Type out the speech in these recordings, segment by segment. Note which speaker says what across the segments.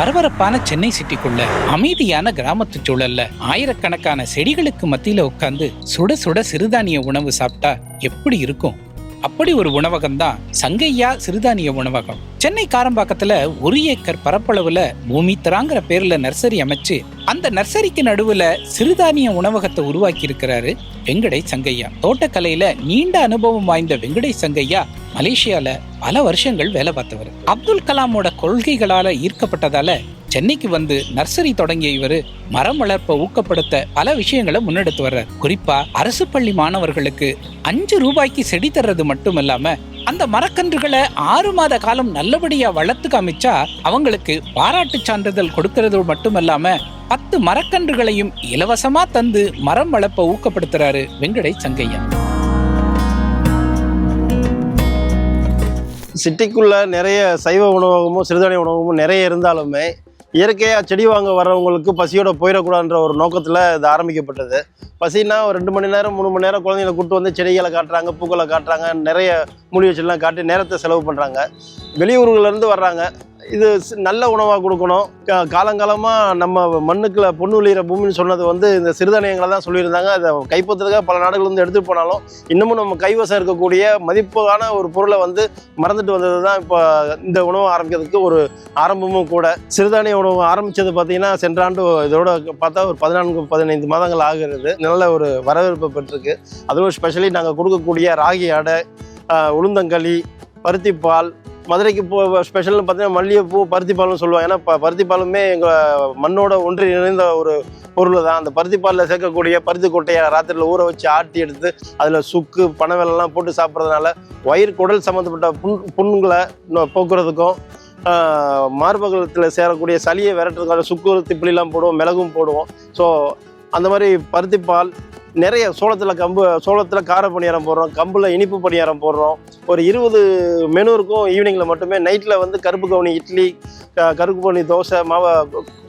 Speaker 1: பரபரப்பான சென்னை சிட்டிக்குள்ள அமைதியான கிராமத்து சூழல்ல ஆயிரக்கணக்கான செடிகளுக்கு மத்தியில உட்காந்து சுட சுட சிறுதானிய உணவு சாப்பிட்டா எப்படி இருக்கும்? அப்படி ஒரு உணவகம் தான் சங்கையா சிறுதானிய உணவகம். சென்னை காரம்பாக்கத்துல ஒரு ஏக்கர் பரப்பளவுல பூமி தராங்கிற பேர்ல நர்சரி அமைச்சு அந்த நர்சரிக்கு நடுவுல சிறுதானிய உணவகத்தை உருவாக்கி இருக்கிறாரு வெங்கடை சங்கையா. தோட்டக்கலையில நீண்ட அனுபவம் வாய்ந்த வெங்கடை சங்கையா மலேசியால பல வருஷங்கள் வேலை பார்த்தவர். அப்துல் கலாமோட கொள்கைகளால ஈர்க்கப்பட்டதால சென்னைக்கு வந்து நர்சரி தொடங்கிய இவர் மரம் வளர்ப்பை ஊக்கப்படுத்த பல விஷயங்களை முன்னெடுத்து வர்றார். குறிப்பா அரசு பள்ளி மாணவர்களுக்கு அஞ்சு ரூபாய்க்கு செடி தர்றது மட்டும் இல்லாம அந்த மரக்கன்றுகளை ஆறு மாத காலம் நல்லபடியா வளர்த்து காமிச்சா அவங்களுக்கு பாராட்டு சான்றிதழ் கொடுக்கறது மட்டுமல்லாம பத்து மரக்கன்றுகளையும் இலவசமா தந்து மரம் வளர்ப்ப ஊக்கப்படுத்துறாரு வெங்கடை சங்கையா.
Speaker 2: சிட்டிக்குள்ள நிறைய சைவ உணவகமும் சிறுதானிய உணவகமும் நிறைய இருந்தாலுமே இயற்கையாக செடி வாங்க வர்றவங்களுக்கு பசியோட போயிடக்கூடாதுன்ற ஒரு நோக்கத்தில் இது ஆரம்பிக்கப்பட்டது. பசின்னா ஒரு ரெண்டு மணி நேரம் மூணு மணி நேரம் குழந்தைங்களை கூட்டு வந்து செடிகளை காட்டுறாங்க பூக்களை காட்டுறாங்க நிறைய மூலிகை செடிலாம் காட்டி நேரத்தை செலவு பண்ணுறாங்க வெளியூர்கள்லேருந்து வர்றாங்க. இது நல்ல உணவாக கொடுக்கணும். கா- காலங்காலமாக நம்ம மண்ணுக்குள்ள பொண்ணு விளையிற பூமின்னு சொன்னது வந்து இந்த சிறுதானியங்களை தான் சொல்லியிருந்தாங்க. அதை கைப்பற்றுறதுக்காக பல நாடுகள் வந்து எடுத்துகிட்டு போனாலும் இன்னமும் நம்ம கைவசம் இருக்கக்கூடிய மதிப்பான ஒரு பொருளை வந்து மறந்துட்டு வந்தது தான் இப்போ இந்த உணவு ஆரம்பிக்கிறதுக்கு ஒரு ஆரம்பமும் கூட. சிறுதானிய உணவு ஆரம்பித்தது பார்த்தீங்கன்னா சென்ற ஆண்டு இதோட பார்த்தா ஒரு பதினான்கு பதினைந்து மாதங்கள் ஆகிறது. நல்ல ஒரு வரவேற்பு பெற்றிருக்கு. அதுவும் ஸ்பெஷலி நாங்கள் கொடுக்கக்கூடிய ராகி அடை உளுந்தங்களி பருத்திப்பால் மதுரைக்கு போ ஸ்பெஷல்னு பார்த்தீங்கன்னா மல்லிகைப்பூ பருத்திப்பால்னு சொல்லுவாங்க. ஏன்னா ப பருத்திப்பாலுமே எங்கள் மண்ணோட ஒன்றி இணைந்த ஒரு பொருள் தான். அந்த பருத்திப்பாலில் சேர்க்கக்கூடிய பருத்தி கொட்டையை ராத்திரியில் ஊற வச்சு ஆட்டி எடுத்து அதில் சுக்கு பனவெல்லாம் போட்டு சாப்பிட்றதுனால வயிறு குடல் சம்மந்தப்பட்ட புண் புண்களை இன்னும் போக்குறதுக்கும் மார்பகத்தில் சேரக்கூடிய சளியை விரட்டுறதுக்காக சுக்கு திப்பிலாம் போடுவோம் மிளகும் போடுவோம். ஸோ அந்த மாதிரி பருத்திப்பால் நிறைய சோளத்தில் கம்பு சோளத்தில் கார பணியாரம் போடுறோம் கம்பில் இனிப்பு பணியாரம் போடுறோம். ஒரு இருபது மெனு இருக்கும் ஈவினிங்கில் மட்டுமே நைட்டில் வந்து கருப்பு கவுனி இட்லி கருப்பு கவுனி தோசை மாவ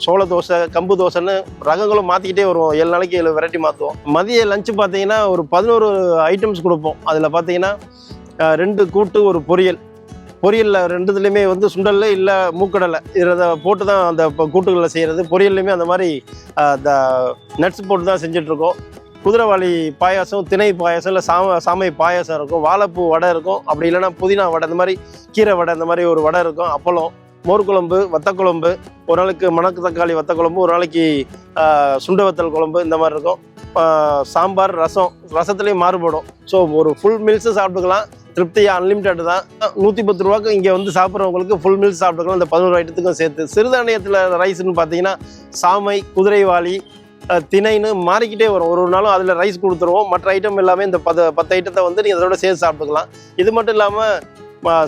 Speaker 2: சோள தோசை கம்பு தோசைன்னு ரகங்களும் மாற்றிக்கிட்டே வருவோம். ஏழு நாளைக்கு ஏழு வெரைட்டி மாற்றுவோம் மதிய லஞ்சு பார்த்தீங்கன்னா ஒரு பதினோரு ஐட்டம்ஸ் கொடுப்போம். அதில் பார்த்தீங்கன்னா ரெண்டு கூட்டு ஒரு பொரியல். பொரியலில் ரெண்டுத்துலேயுமே வந்து சுண்டலில் இல்லை மூக்கடலை. இதை போட்டு தான் அந்த கூட்டுகளில் செய்கிறது பொரியல்லையுமே அந்த மாதிரி நட்ஸ் போட்டு தான் செஞ்சிட்ருக்கோம் குதிரைவாளி பாயாசம் திணை பாயாசம் இல்லை சாம சாமை பாயாசம் இருக்கும் வாழைப்பூ வடை இருக்கும். அப்படி இல்லைன்னா புதினா வடை இந்த மாதிரி கீரை வடை இந்த மாதிரி ஒரு வடை இருக்கும். அப்பளம் மோர் குழம்பு வத்தக்குழம்பு ஒரு நாளைக்கு மணக்கு தக்காளி வத்தக்குழம்பு ஒரு நாளைக்கு சுண்ட வத்தல் குழம்பு இந்த மாதிரி இருக்கும். சாம்பார் ரசம் ரசத்துலேயும் மாறுபடும். ஸோ ஒரு ஃபுல் மீல்ஸும் சாப்பிட்டுக்கலாம். திருப்தியாக அன்லிமிட்டட் தான். நூற்றி பத்து ரூபாய்க்கு இங்கே வந்து சாப்பிட்றவங்களுக்கு ஃபுல் மீல்ஸ் சாப்பிட்டுக்கலாம். இந்த பதினோரு ஐட்டத்துக்கும் சேர்த்து. சிறுதானியத்தில் ரைஸ்னு பார்த்தீங்கன்னா சாமை குதிரைவாளி திணைன்னு மாறிக்கிட்டே வரும். ஒரு ஒரு நாளும் அதில் ரைஸ் கொடுத்துருவோம். மற்ற ஐட்டம் எல்லாமே இந்த பத்து பத்து ஐட்டத்தை வந்து நீங்கள் அதோட சேர்த்து சாப்பிட்டுக்கலாம். இது மட்டும் இல்லாமல்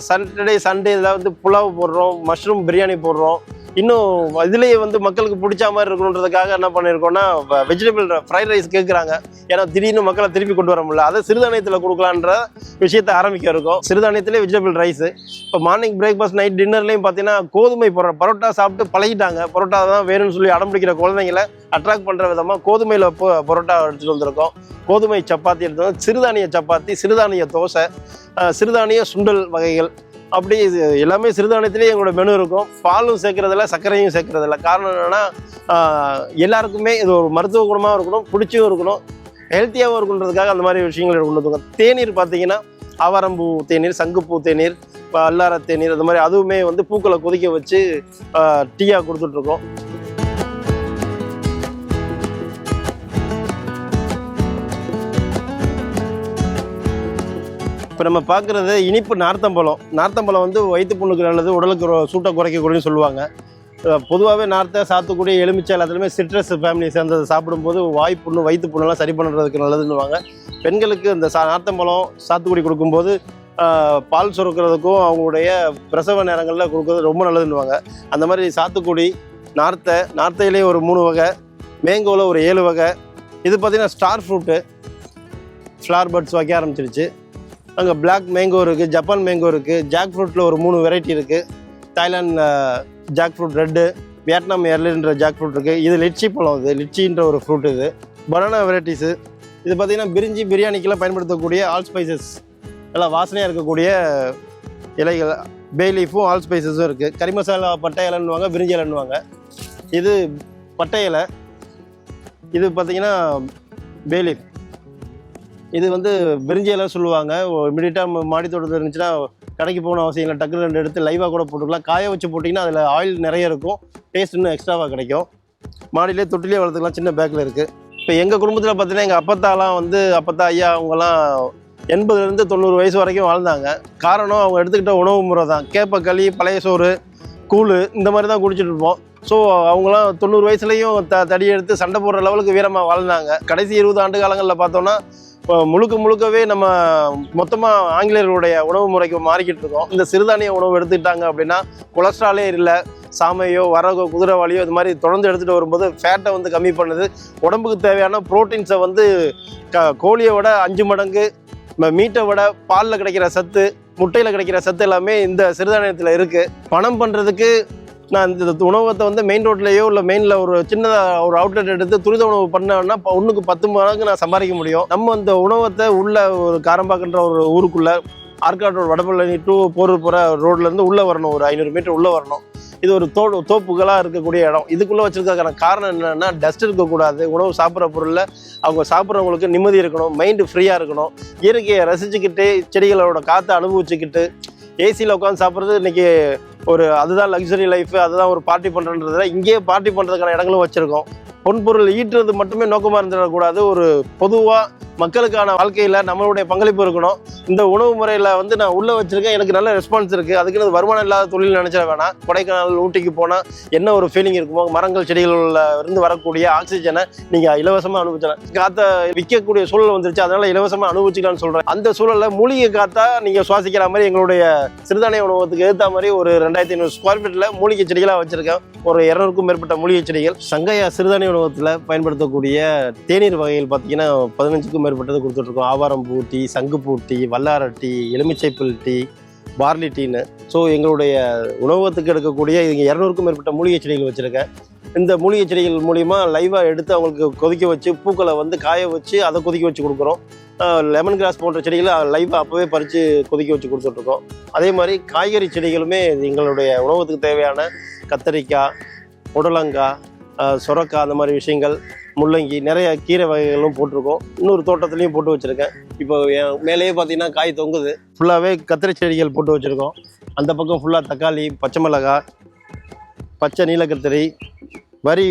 Speaker 2: சாட்டர்டே சண்டே இதில் வந்து புலாவ் போடுறோம் மஷ்ரூம் பிரியாணி போடுறோம். இன்னும் இதுலேயே வந்து மக்களுக்கு பிடிச்ச மாதிரி இருக்கணுன்றதுக்காக என்ன பண்ணியிருக்கோம்னா வெஜிடபிள் ஃப்ரைட் ரைஸ் கேட்குறாங்க ஏன்னா திடீர்னு மக்களை திருப்பி கொண்டு வர முடியல. அதை சிறுதானியத்தில் கொடுக்கலான்ற விஷயத்தை ஆரம்பிக்க இருக்கும். சிறுதானியத்திலே வெஜிடபிள் ரைஸ் இப்போ மார்னிங் பிரேக்ஃபாஸ்ட் நைட் டின்னர்லையும் பார்த்தீங்கன்னா கோதுமை பரோ பரோட்டா சாப்பிட்டு பழகிட்டாங்க. பரோட்டா தான் வேணும்னு சொல்லி அடம் பிடிக்கிற குழந்தைங்களை அட்ராக்ட் பண்ணுற விதமாக கோதுமையில் பரோட்டா எடுத்துகிட்டு வந்திருக்கோம். கோதுமை சப்பாத்தி எடுத்து சிறுதானிய சப்பாத்தி சிறுதானிய தோசை சிறுதானிய சுண்டல் வகைகள். அப்படி இது எல்லாமே சிறுதானியத்திலேயே எங்களோட மெனு இருக்கும். பாலும் சேர்க்கறதில்ல சர்க்கரையும் சேர்க்கறதில்ல. காரணம் என்னென்னா எல்லாருக்குமே இது ஒரு மருத்துவ குணமாக இருக்கணும் பிடிச்சும் இருக்கணும் ஹெல்த்தியாகவும் இருக்கணுன்றதுக்காக அந்த மாதிரி விஷயங்கள் கொண்டு வந்துருக்கோம் தேநீர் பார்த்தீங்கன்னா ஆவாரம்பூ தேநீர் சங்குப்பூ தேநீர் இப்போ அல்லார தேநீர் அந்த மாதிரி அதுவுமே வந்து பூக்களை கொதிக்க வச்சு டீயாக கொடுத்துட்ருக்கோம் இப்போ நம்ம பார்க்குறது இனிப்பு நார்த்தம்பழம். நார்த்தம்பழம் வந்து வயிற்று புண்ணுக்கு நல்லது உடலுக்கு சூட்டை குறைக்கக்கூடியன்னு சொல்லுவாங்க. பொதுவாகவே நார்த்தை சாத்துக்குடி எலுமிச்சை எல்லாத்துலேயுமே சிட்ரஸ் ஃபேமிலி சேர்ந்ததை சாப்பிடும்போது வாய் புண்ணு வயிற்று புண்ணெல்லாம் சரி பண்ணுறதுக்கு நல்லதுன்னுவாங்க. பெண்களுக்கு இந்த சா நார்த்தம்பழம் சாத்துக்குடி கொடுக்கும்போது பால் சுரக்கிறதுக்கும் அவங்களுடைய பிரசவ நேரங்களில் கொடுக்கறது ரொம்ப நல்லதுன்னுவாங்க. அந்த மாதிரி சாத்துக்குடி நார்த்தை நார்த்தையிலேயே ஒரு மூணு வகை மேங்கோவில் ஒரு ஏழு வகை. இது பார்த்திங்கன்னா ஸ்டார் ஃப்ரூட்டு ஃப்ளார் பர்ட்ஸ் வைக்க ஆரம்பிச்சிருச்சு. அங்கே பிளாக் மேங்கோ இருக்குது ஜப்பான் மேங்கோ இருக்குது ஜாக் ஃப்ரூட்டில் ஒரு மூணு வெரைட்டி இருக்குது தாய்லாண்டில் ஜாக் ஃப்ரூட் ரெட்டு வியட்நாம் எர்லின்ற ஜாக் ஃப்ரூட் இருக்குது இது லிச்சி பழம் இது லிச்சின்ற ஒரு ஃப்ரூட் இது. பனானா வெரைட்டிஸு இது. பார்த்திங்கன்னா பிரிஞ்சி பிரியாணிக்கெல்லாம் பயன்படுத்தக்கூடிய ஆல் ஸ்பைசஸ் எல்லாம் வாசனையாக இருக்கக்கூடிய இலைகள் பே லீஃபும் ஆல் ஸ்பைசஸும் இருக்குது கறி மசாலா பட்டை இலைன்னுவாங்க பிரிஞ்சி இலைன்னுவாங்க. இது பட்டை இலை. இது பார்த்திங்கன்னா பே லீஃப் இது வந்து பிரிஞ்சி சொல்லுவாங்க. இமீடியட்டாக மாடி தோட்டத்தில் இருந்துச்சுன்னா கடைக்கு போகணும் அவசியம் இல்லை. டக்குனு ரெண்டு எடுத்து லைவாக கூட போட்டுக்கலாம். காய வச்சு போட்டிங்கன்னா அதில் ஆயில் நிறைய இருக்கும். டேஸ்ட் இன்னும் எக்ஸ்ட்ராவாக கிடைக்கும். மாடியிலே தொட்டிலே வளர்த்துக்கலாம். சின்ன பேக்கில் இருக்குது இப்போ எங்கள் குடும்பத்தில் பார்த்தீங்கன்னா எங்கள் அப்பத்தாலாம் வந்து அப்பத்தா ஐயா அவங்கெல்லாம் எண்பதுலேருந்து தொண்ணூறு வயசு வரைக்கும் வாழ்ந்தாங்க. காரணம் அவங்க எடுத்துக்கிட்ட உணவு முறை தான் கேப்ப களி பழைய சோறு கூழ் இந்த மாதிரி தான் குடிச்சிட்டு இருப்போம். ஸோ அவங்களாம் தொண்ணூறு வயசுலேயும் த தடி எடுத்து சண்டை போடுற லெவலுக்கு வீரமாக வாழ்ந்தாங்க. கடைசி இருபது ஆண்டு காலங்களில் பார்த்தோன்னா இப்போ முழுக்க முழுக்கவே நம்ம மொத்தமாக ஆங்கிலேயர்களுடைய உணவு முறைக்கு மாறிக்கிட்டு இருக்கோம். இந்த சிறுதானிய உணவு எடுத்துக்கிட்டாங்க அப்படின்னா கொலஸ்ட்ராலே இல்லை சாமையோ வரகோ குதிரைவாளியோ இது மாதிரி தொடர்ந்து எடுத்துகிட்டு வரும்போது ஃபேட்டை வந்து கம்மி பண்ணுது. உடம்புக்கு தேவையான ப்ரோட்டீன்ஸை வந்து க கோழியை விட அஞ்சு மடங்கு மீட்டை விட பாலில் கிடைக்கிற சத்து முட்டையில் கிடைக்கிற சத்து எல்லாமே இந்த சிறுதானியத்தில் இருக்குது பணம் பண்ணுறதுக்கு நான் இந்த உணவத்தை வந்து மெயின் ரோட்லேயோ இல்லை மெயினில் ஒரு சின்னதாக ஒரு அவுட்லெட் எடுத்து துரித உணவு பண்ணேன்னா இப்போ ஒன்றுக்கு பத்து மடங்கு நான் சம்பாதிக்க முடியும். நம்ம அந்த உணவத்தை உள்ள ஒரு காரம்பாக்கன்ற ஒரு ஊருக்குள்ளே ஆற்காடு ரோடு வடபழனி டூ போரூர் போகிற ரோட்லேருந்து உள்ளே வரணும். ஒரு ஐநூறு மீட்டர் உள்ளே வரணும். இது ஒரு தோ தோப்புகளாக இருக்கக்கூடிய இடம். இதுக்குள்ளே வச்சிருக்கிறதுக்கான காரணம் என்னென்னா டஸ்ட் இருக்கக்கூடாது. உணவு சாப்பிட்ற பொருளில் அவங்க சாப்பிட்றவங்களுக்கு நிம்மதி இருக்கணும் மைண்டு ஃப்ரீயாக இருக்கணும். இயற்கையை ரசிச்சுக்கிட்டு செடிகளோட காற்றை அனுபவிச்சுக்கிட்டு ஏசியில் உட்காந்து சாப்பிட்றது இன்னைக்கு ஒரு அதுதான் லக்ஸரி லைஃப் அதுதான் ஒரு பார்ட்டி பண்ணுறன்றதுல இங்கேயே பார்ட்டி பண்ணுறதுக்கான இடங்களும் வச்சுருக்கோம். பொன்பொருள் ஈட்டுறது மட்டுமே நோக்கமாக இருந்துடக்கூடாது. ஒரு பொதுவாக மக்களுக்கான வாழ்க்கையில் நம்மளுடைய பங்களிப்பு இருக்கணும். இந்த உணவு முறையில் வந்து நான் உள்ளே வச்சுருக்கேன். எனக்கு நல்ல ரெஸ்பான்ஸ் இருக்குது அதுக்குன்னு வருமானம் இல்லாத தொழில் நினச்சிட வேணாம். கொடைக்கானல் ஊட்டிக்கு போனால் என்ன ஒரு ஃபீலிங் இருக்குமோ மரங்கள் செடிகளில் இருந்து வரக்கூடிய ஆக்சிஜனை நீங்கள் இலவசமாக அனுபவிச்சலாம் காற்றை விற்கக்கூடிய சூழல் வந்துருச்சு. அதனால் இலவசமாக அனுபவிச்சுக்கலாம்னு சொல்கிறேன் அந்த சூழலில் மூலிகை காற்றா நீங்கள் சுவாசிக்கிற மாதிரி எங்களுடைய சிறுதானிய உணவகத்துக்கு ஏற்ற மாதிரி ஒரு ரெண்டாயிரத்தி ஐநூறு ஸ்கொயர் ஃபீட்டில் மூலிகை செடிகளாக வச்சுருக்கேன். ஒரு இரநூறுக்கும் மேற்பட்ட மூலிகை செடிகள். சங்கையா சிறுதானிய உணவகத்தில் பயன்படுத்தக்கூடிய தேநீர் வகைகள் பார்த்தீங்கன்னா பதினஞ்சுக்கும் மேற்பட்டது கொடுத்துட்ருக்கோம். ஆவாரம்பூ டீ சங்குப்பூ டீ வல்லார டீ எலுமிச்சைப்புல் டீ பார்லி டீன்னு. ஸோ எங்களுடைய உணவகத்துக்கு எடுக்கக்கூடிய இங்கே இரநூறுக்கும் மேற்பட்ட மூலிகை செடிகள் வச்சுருக்கேன். இந்த மூலிகை செடிகள் மூலிமா லைவாக எடுத்து அவங்களுக்கு கொதிக்க வச்சு பூக்களை வந்து காய வச்சு அதை கொதிக்க வச்சு கொடுக்குறோம். லெமன் கிராஸ் போன்ற செடிகளை லைவாக அப்போவே பறித்து கொதிக்க வச்சு கொடுத்துட்ருக்கோம். அதே மாதிரி காய்கறி செடிகளுமே எங்களுடைய உணவகத்துக்கு தேவையான கத்தரிக்காய் புடலங்காய் சுரக்காய் அந்த மாதிரி விஷயங்கள் முள்ளங்கி நிறைய கீரை வகைகளும் போட்டிருக்கோம். இன்னொரு தோட்டத்துலேயும் போட்டு வச்சுருக்கேன். இப்போ என் மேலேயே பார்த்தீங்கன்னா காய் தொங்குது. ஃபுல்லாகவே கத்திரி செடிகள் போட்டு வச்சுருக்கோம். அந்த பக்கம் ஃபுல்லாக தக்காளி பச்சை மிளகாய் பச்சை நீலக்கத்திரி வரி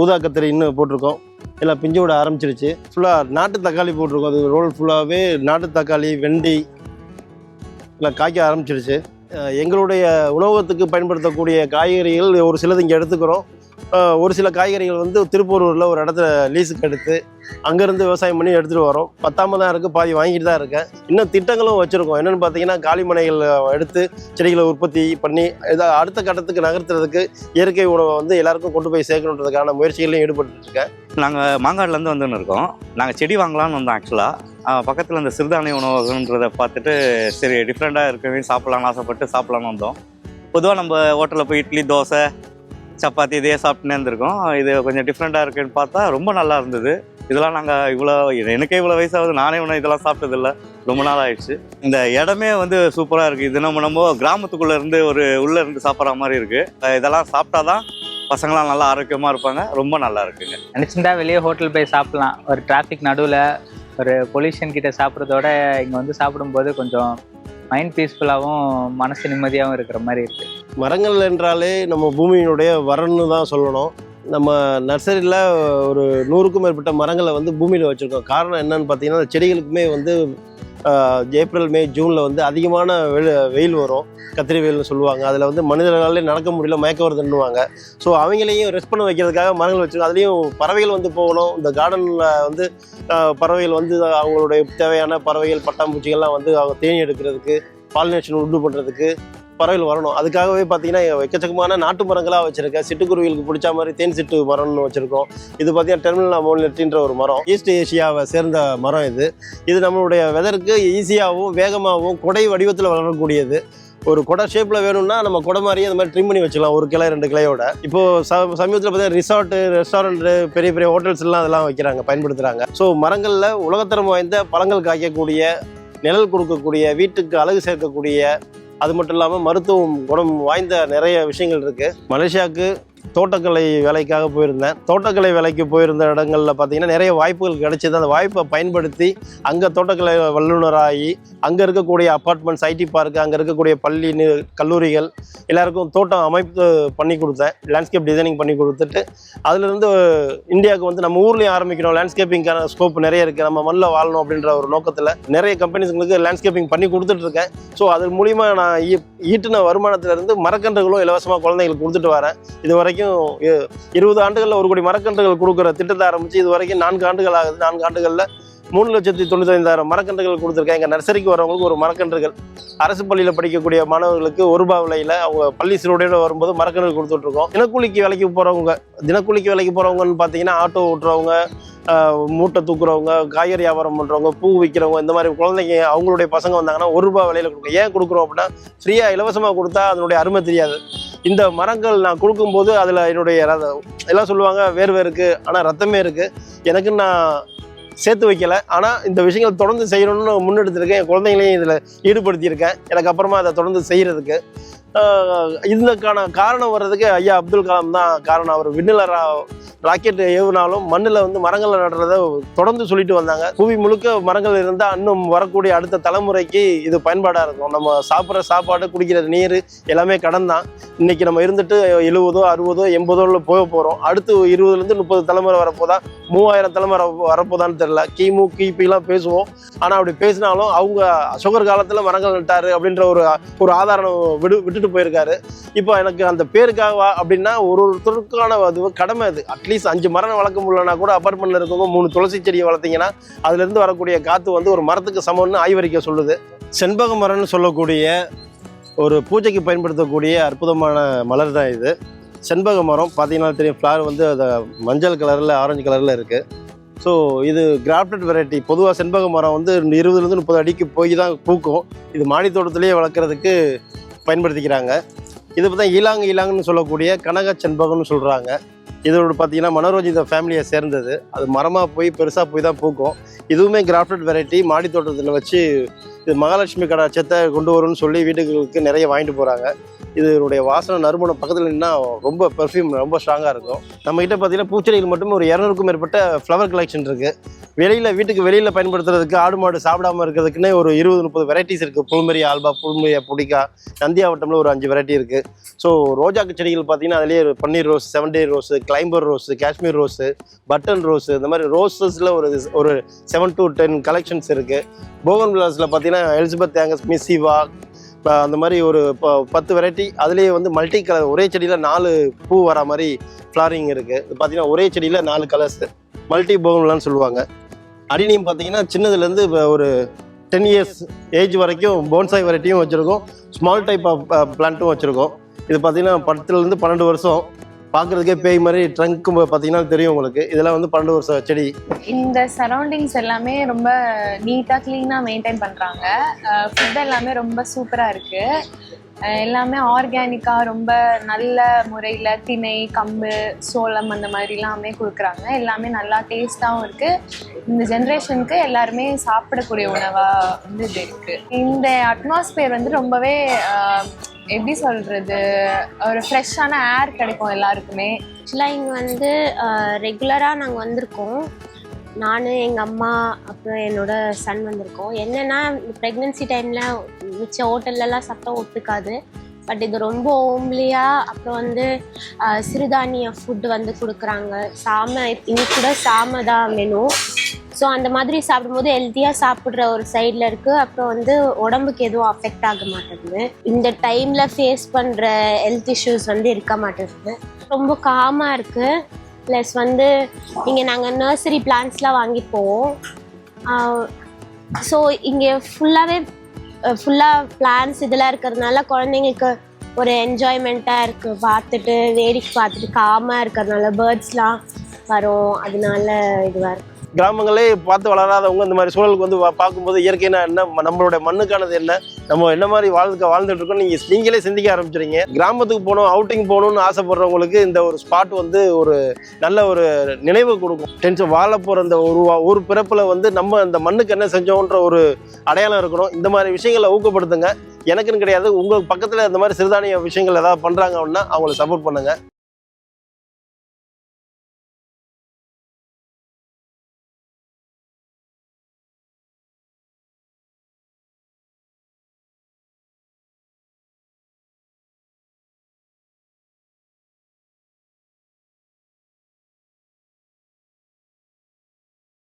Speaker 2: ஊதா கத்திரி இன்னும் போட்டிருக்கோம். எல்லாம் பிஞ்சு விட ஆரம்பிச்சிருச்சு. ஃபுல்லாக நாட்டு தக்காளி போட்டிருக்கோம். அது ரோல் ஃபுல்லாகவே நாட்டு தக்காளி வெண்டி எல்லாம் காய்க்க ஆரம்பிச்சிருச்சு. எங்களுடைய உணவகத்துக்கு பயன்படுத்தக்கூடிய காய்கறிகள் ஒரு சிலது இங்கே எடுத்துக்கிறோம். ஒரு சில காய்கறிகள் வந்து திருப்பூரூரில் ஒரு இடத்துல லீஸுக்கு எடுத்து அங்கேருந்து விவசாயம் பண்ணி எடுத்துகிட்டு வரோம். பத்தாமல் தான் இருக்குது பாதி வாங்கிட்டு தான் இருக்கேன். இன்னும் திட்டங்களும் வச்சுருக்கோம். என்னென்னு பார்த்தீங்கன்னா காலிமனைகள் எடுத்து செடிகளை உற்பத்தி பண்ணி இதை அடுத்த கட்டத்துக்கு நகர்த்துறதுக்கு இயற்கை உணவை வந்து எல்லாருக்கும் கொண்டு போய் சேர்க்கணுன்றதுக்கான முயற்சிகளையும் ஈடுபட்டுருக்கேன்
Speaker 3: நாங்கள் மாங்காடுலேருந்து வந்துன்னு இருக்கோம். நாங்கள் செடி வாங்கலாம்னு வந்தோம் ஆக்சுவலாக பக்கத்தில் இந்த சிறுதானிய உணவகன்றதை பார்த்துட்டு சரி டிஃப்ரெண்ட்டாக இருக்கவே சாப்பிட்லான்னு ஆசைப்பட்டு சாப்பிட்லான்னு வந்தோம். பொதுவாக நம்ம ஹோட்டலில் போய் இட்லி தோசை சப்பாத்தி இதே சாப்பிட்டுனே இருந்திருக்கோம். இது கொஞ்சம் டிஃப்ரெண்ட்டாக இருக்குன்னு பார்த்தா ரொம்ப நல்லா இருந்தது. இதெல்லாம் நாங்கள் இவ்வளோ எனக்கே இவ்வளோ வயசாகுது நானே ஒன்றும் இதெல்லாம் சாப்பிட்டதில்ல. ரொம்ப நாள் ஆயிடுச்சு. இந்த இடமே வந்து சூப்பராக இருக்குது இது நம்ம நம்ம கிராமத்துக்குள்ளே இருந்து ஒரு உள்ளே இருந்து சாப்பிட்ற மாதிரி இருக்குது இதெல்லாம் சாப்பிட்டா தான் பசங்களாம் நல்லா ஆரோக்கியமாக இருப்பாங்க. ரொம்ப நல்லா இருக்குங்க.
Speaker 4: நினச்சிருந்தா வெளியே ஹோட்டல் போய் சாப்பிட்லாம். ஒரு டிராஃபிக் நடுவில் ஒரு பொல்யூஷன் கிட்ட சாப்பிட்றதோட இங்கே வந்து சாப்பிடும்போது கொஞ்சம் மைண்ட் பீஸ்ஃபுல்லாகவும் மனசு நிம்மதியாகவும் இருக்கிற மாதிரி இருக்குது
Speaker 2: மரங்கள் என்றாலே நம்ம பூமியினுடைய வரன்னு தான் சொல்லணும். நம்ம நர்சரியில் ஒரு நூறுக்கும் மேற்பட்ட மரங்களை வந்து பூமியில் வச்சுருக்கோம். காரணம் என்னன்னு பார்த்தீங்கன்னா செடிகளுக்குமே வந்து ஏப்ரல் மே ஜூனில் வந்து அதிகமான வெயில் வெயில் வரும். கத்திரி வெயில்னு சொல்லுவாங்க. அதில் வந்து மனிதர்களாலே நடக்க முடியல மயக்க வருதுன்னுவாங்க ஸோ அவங்களையும் ரெஸ்ட் பண்ண வைக்கிறதுக்காக மரங்கள் வச்சுருக்கோம். அதுலேயும் பறவைகள் வந்து போகணும். இந்த கார்டனில் வந்து பறவைகள் வந்து அவங்களுடைய தேவையான பறவைகள் பட்டாம்பூச்சிகள்லாம் வந்து அவங்க தேனி எடுக்கிறதுக்கு பாலினேஷன் உண்டு பண்ணுறதுக்கு பறவைகள் வரணும். அதுக்காகவே பார்த்தீங்கன்னா எக்கச்சக்கமான நாட்டு மரங்களாக வச்சிருக்கேன் சிட்டுக்குருவிகளுக்கு பிடிச்ச மாதிரி தேன் சிட்டு மரம்னு வச்சுருக்கோம். இது பார்த்தீங்கன்னா டெர்மினல் அமோனியட்டின்ற ஒரு மரம். ஈஸ்ட் ஏஷியாவை சேர்ந்த மரம் இது. இது நம்மளுடைய வெதருக்கு ஈஸியாகவும் வேகமாகவும் கொடை வடிவத்தில் வளரக்கூடியது. ஒரு கொடை ஷேப்பில் வேணும்னா நம்ம கொடை மாதிரியே அந்த மாதிரி ட்ரிம் பண்ணி வச்சுக்கலாம். ஒரு கிளை ரெண்டு கிளையோட. இப்போ ச சமீபத்தில் பார்த்தீங்கன்னா ரிசார்ட்டு ரெஸ்டாரண்ட்டு பெரிய பெரிய ஹோட்டல்ஸ்லாம் அதெல்லாம் வைக்கிறாங்க பயன்படுத்துகிறாங்க ஸோ மரங்களில் உலகத்தரம் வாய்ந்த பழங்கள் காய்க்கக்கூடிய நிழல் கொடுக்கக்கூடிய வீட்டுக்கு அழகு சேர்க்கக்கூடிய அது மட்டும் இல்லாமல் மருத்துவம் குணம் வாய்ந்த நிறைய விஷயங்கள் இருக்குது மலேசியாவுக்கு தோட்டக்கலை வேலைக்காக போயிருந்தேன். தோட்டக்கலை வேலைக்கு போயிருந்த இடங்களில் பார்த்தீங்கன்னா நிறைய வாய்ப்புகள் கிடைச்சது. அந்த வாய்ப்பை பயன்படுத்தி அங்கே தோட்டக்கலை வல்லுநராகி அங்கே இருக்கக்கூடிய அப்பார்ட்மெண்ட்ஸ் ஐடி பார்க் அங்கே இருக்கக்கூடிய பள்ளி கல்லூரிகள் எல்லாருக்கும் தோட்டம் அமைப்பு பண்ணி கொடுத்தேன். லேண்ட்ஸ்கேப் டிசைனிங் பண்ணி கொடுத்துட்டு அதுலேருந்து இந்தியாவுக்கு வந்து நம்ம ஊர்லேயும் ஆரம்பிக்கணும் லேண்ட்ஸ்கேப்பிங்கான ஸ்கோப் நிறைய இருக்குது நம்ம மண்ணில் வாழணும் அப்படின்ற ஒரு நோக்கத்தில் நிறைய கம்பெனிஸ்ங்களுக்கு லேண்ட்ஸ்கேப்பிங் பண்ணி கொடுத்துட்ருக்கேன் ஸோ அது மூலிமா நான் ஈ- ஈட்டின வருமானத்திலேருந்து மரக்கன்றுகளும் இலவசமாக குழந்தைங்களுக்கு கொடுத்துட்டு வரேன். இதுவரை வரைக்கும் இருபது ஆண்டுகளில் ஒரு கோடி மரக்கன்றுகள் கொடுக்குற திட்டத்தை ஆரம்பித்து இது வரைக்கும் நான்கு ஆண்டுகள் ஆகுது. நான்கு ஆண்டுகளில் மூணு லட்சத்தி தொண்ணூத்தைந்தாயிரம் மரக்கன்றுகள் கொடுத்துருக்கேன். எங்கள் நர்சரிக்கு வரவங்களுக்கு ஒரு மரக்கன்றுகள். அரசு பள்ளியில் படிக்கக்கூடிய மாணவர்களுக்கு ஒரு ரூபாய் விலையில் அவங்க பள்ளி சிறுவடையோட வரும்போது மரக்கன்றுகள் கொடுத்துட்ருக்கோம். தினக்கூலிக்கு வேலைக்கு போகிறவங்க தினக்கூலிக்கு வேலைக்கு போகிறவங்கன்னு பார்த்தீங்கன்னா ஆட்டோ ஓட்டுறவங்க மூட்டை தூக்குறவங்க காய்கறி வியாபாரம் பண்ணுறவங்க பூ விற்கிறவங்க இந்த மாதிரி குழந்தைங்க அவங்களுடைய பசங்க வந்தாங்கன்னா ஒரு ரூபாய் விலையில் கொடுக்கும் ஏன் கொடுக்குறோம் அப்படின்னா ஃப்ரீயாக இலவசமாக கொடுத்தா அதனுடைய அருமை தெரியாது. இந்த மரங்கள் நான் கொடுக்கும்போது அதில் என்னுடைய ரத- எல்லாம் சொல்லுவாங்க வேர்வை இருக்குது ஆனால் ரத்தமே இருக்குது எனக்கு நான் சேர்த்து வைக்கல. ஆனால் இந்த விஷயங்கள் தொடர்ந்து செய்யணும்னு முன்னெடுத்திருக்கேன். என் குழந்தைங்களையும் இதில் ஈடுபடுத்தியிருக்கேன். எனக்கு அப்புறமா அதை தொடர்ந்து செய்கிறதுக்கு இதுக்கான காரணம் வர்றதுக்கு ஐயா அப்துல் கலாம் தான் காரணம். அவர் விண்ணில் ராக்கெட் ஏவுனாலும் மண்ணில் வந்து மரங்களை நடுறத தொடர்ந்து சொல்லிட்டு வந்தாங்க. புவி முழுக்க மரங்கள் இருந்தால் இன்னும் வரக்கூடிய அடுத்த தலைமுறைக்கு இது பயன்பாடாக இருக்கும். நம்ம சாப்பிட்ற சாப்பாடு குடிக்கிற நீர் எல்லாமே கடன் தான் இன்னைக்கு நம்ம இருந்துட்டு எழுபதோ அறுபதோ எண்பதோல போக போகிறோம் அடுத்து இருபதுலேருந்து முப்பது தலைமுறை வரப்போதா? மூவாயிரம் தலைமுறை வரப்போதான்னு தெரில கிமு கிபிலாம் பேசுவோம். ஆனால் அப்படி பேசினாலும் அவங்க சுகர் காலத்தில் மரங்கள் நட்டாரு அப்படின்ற ஒரு ஒரு ஆதாரம் விடு விட்டு விட்டுட்டு போயிருக்காரு. இப்போ எனக்கு அந்த பேருக்காகவா அப்படின்னா ஒரு ஒருத்தருக்கான அது கடமை அது. அட்லீஸ்ட் அஞ்சு மரம் வளர்க்க முடியலன்னா கூட அப்பார்ட்மெண்ட்ல இருக்கவங்க மூணு துளசி செடியை வளர்த்தீங்கன்னா அதுலேருந்து வரக்கூடிய காற்று வந்து ஒரு மரத்துக்கு சமம்னு ஆய்வறிக்கை சொல்லுது. செண்பக மரம்னு சொல்லக்கூடிய ஒரு பூஜைக்கு பயன்படுத்தக்கூடிய அற்புதமான மலர் தான் இது. செண்பக மரம் பார்த்தீங்கன்னா தெரியும் ஃப்ளவர் வந்து அதை மஞ்சள் கலரில் ஆரஞ்சு கலரில் இருக்குது ஸோ இது கிராஃப்டட் வெரைட்டி பொதுவாக செண்பக மரம் வந்து இருபதுலேருந்து முப்பது அடிக்கு போய் தான் பூக்கும். இது மாடி தோட்டத்திலேயே வளர்க்குறதுக்கு பயன்படுத்திக்கிறாங்க. இது பார்த்தா ஈலாங் ஈலாங்னு சொல்லக்கூடிய கனக செண்பகம்னு சொல்கிறாங்க இதோட பார்த்தீங்கன்னா மனோரஞ்சித ஃபேமிலியை சேர்ந்தது. அது மரமாக போய் பெருசாக போய் தான் பூக்கும். இதுவுமே கிராஃப்டட் வெரைட்டி மாடி தோட்டத்தில் வச்சு இது மகாலட்சுமி கடாட்சத்தை கொண்டு வரும்னு சொல்லி வீட்டுகளுக்கு நிறைய வாங்கிட்டு போகிறாங்க இதனுடைய வாசனை நறுமணம் பக்கத்தில் நின்னா ரொம்ப பெர்ஃப்யூம் ரொம்ப ஸ்ட்ராங்காக இருக்கும். நம்ம கிட்ட பார்த்தீங்கன்னா பூச்செடிகள் மட்டுமே ஒரு இரநூறுக்கும் மேற்பட்ட ஃப்ளவர் கலெக்ஷன் இருக்குது வெளியில் வீட்டுக்கு வெளியில் பயன்படுத்துறதுக்கு ஆடு மாடு சாப்பிடாம இருக்கிறதுக்குன்னே ஒரு இருபது முப்பது வெரைட்டிஸ் இருக்குது புல்மரி ஆல்பா புல்மரியா புடிக்கா நந்தியாவட்டம்ல ஒரு அஞ்சு வெரைட்டி இருக்குது ஸோ ரோஜாக்கு செடிகள் பார்த்தீங்கன்னா அதுலேயே பன்னீர் rose seven day rose climber rose Kashmir rose button rose இந்த மாதிரி ரோஸஸில் ஒரு ஒரு செவன் டு டென் கலெக்ஷன்ஸ் இருக்குது போகன் விலாஸில் பார்த்தீங்கன்னா எலிசபெத் தேங்கஸ் மிஸ்ஸிவா அந்த மாதிரி ஒரு ப- பத்து வெரைட்டி அதுலேயே வந்து மல்டி கலர் ஒரே செடியில் நாலு பூ வர மாதிரி ஃப்ளாரிங் இருக்குது இது பார்த்தீங்கன்னா ஒரே செடியில் நாலு கலர்ஸ் மல்டி போகன்லான்னு சொல்லுவாங்க. அடினியம் பார்த்தீங்கன்னா சின்னதுலேருந்து இப்போ ஒரு டென் இயர்ஸ் ஏஜ் வரைக்கும் போன்சாய் வெரைட்டியும் வச்சுருக்கோம். ஸ்மால் டைப் ஆஃப் பிளான்ட்டும் uh, வச்சுருக்கோம். இது பார்த்தீங்கன்னா பத்துலேருந்து பன்னெண்டு வருஷம் பார்க்குறதுக்கே பேய் மாதிரி ட்ரங்க் பார்த்தீங்கன்னா தெரியும் உங்களுக்கு. இதெல்லாம் வந்து பன்னெண்டு வருஷம் செடி.
Speaker 5: இந்த சரௌண்டிங்ஸ் எல்லாமே ரொம்ப நீட்டாக க்ளீனாக மெயின்டைன் பண்ணுறாங்க ஃபுட் எல்லாமே ரொம்ப சூப்பராக இருக்குது எல்லாமே ஆர்கானிக்காக ரொம்ப நல்ல முறையில் திணை கம்பு சோளம் அந்த மாதிரி எல்லாமே கொடுக்குறாங்க. எல்லாமே நல்லா டேஸ்ட்டாகவும் இருக்குது இந்த ஜென்ரேஷனுக்கு எல்லாருமே சாப்பிடக்கூடிய உணவாக வந்து இது இருக்குது இந்த அட்மாஸ்பியர் வந்து ரொம்பவே எப்படி சொல்கிறது ஒரு ஃப்ரெஷ்ஷான ஏர் கிடைக்கும் எல்லாருக்குமே.
Speaker 6: ஆக்சுவலாக இங்கே வந்து ரெகுலராக நாங்கள் வந்திருக்கோம். நான் எங்கள் அம்மா அப்புறம் என்னோட சன் வந்திருக்கோம். என்னென்னா ப்ரெக்னென்சி டைமில் மிச்ச ஹோட்டல்லலாம் சாப்பிட்டா ஒத்துக்காது. பட் இது ரொம்ப ஓம்லியாக அப்புறம் வந்து சிறுதானிய ஃபுட்டு வந்து கொடுக்குறாங்க. சாம இன்னைக்கு கூட சாம தான் மெனு ஸோ அந்த மாதிரி சாப்பிடும்போது ஹெல்த்தியாக சாப்பிட்ற ஒரு சைடில் இருக்குது அப்புறம் வந்து உடம்புக்கு எதுவும் அஃபெக்ட் ஆக மாட்டேங்குது. இந்த டைமில் ஃபேஸ் பண்ணுற ஹெல்த் இஷ்யூஸ் வந்து இருக்க மாட்டேங்குது. ரொம்ப காமாக இருக்குது ப்ளஸ் வந்து இங்கே நாங்கள் நர்சரி பிளான்ஸ்லாம் வாங்கிப்போம். போவோம் ஸோ இங்கே ஃபுல்லாகவே ஃபுல்லாக பிளான்ஸ் இதெல்லாம் இருக்கிறதுனால குழந்தைங்களுக்கு ஒரு என்ஜாய்மெண்ட்டாக இருக்குது பார்த்துட்டு வேடிக்கை பார்த்துட்டு காமாக இருக்கிறதுனால பேர்ட்ஸ்லாம் வரும். அதனால இதுவாக இருக்குது
Speaker 2: கிராமங்களே பார்த்து வளராதவங்க இந்த மாதிரி சூழலுக்கு வந்து பார்க்கும்போது இயற்கைனா என்ன நம்மளுடைய மண்ணுக்கானது என்ன நம்ம என்ன மாதிரி வாழ்க்கை வாழ்ந்துட்டு இருக்கோம் நீங்க நீங்களே சிந்திக்க ஆரம்பிச்சிருங்க. கிராமத்துக்கு போகணும் அவுட்டிங் போகணும்னு ஆசைப்படுறவங்களுக்கு இந்த ஒரு ஸ்பாட் வந்து ஒரு நல்ல ஒரு நினைவு கொடுக்கும். டென்ஷன் வாழ போற இந்த ஒரு வா- ஒரு பிறப்புல வந்து நம்ம அந்த மண்ணுக்கு என்ன செஞ்சோன்ற ஒரு அடையாளம் இருக்கணும். இந்த மாதிரி விஷயங்களை ஊக்கப்படுத்துங்க. எனக்குன்னு கிடையாது உங்களுக்கு பக்கத்தில் இந்த மாதிரி சிறுதானிய விஷயங்கள் ஏதாவது பண்ணுறாங்க அப்படின்னா அவங்களை சப்போர்ட் பண்ணுங்கள்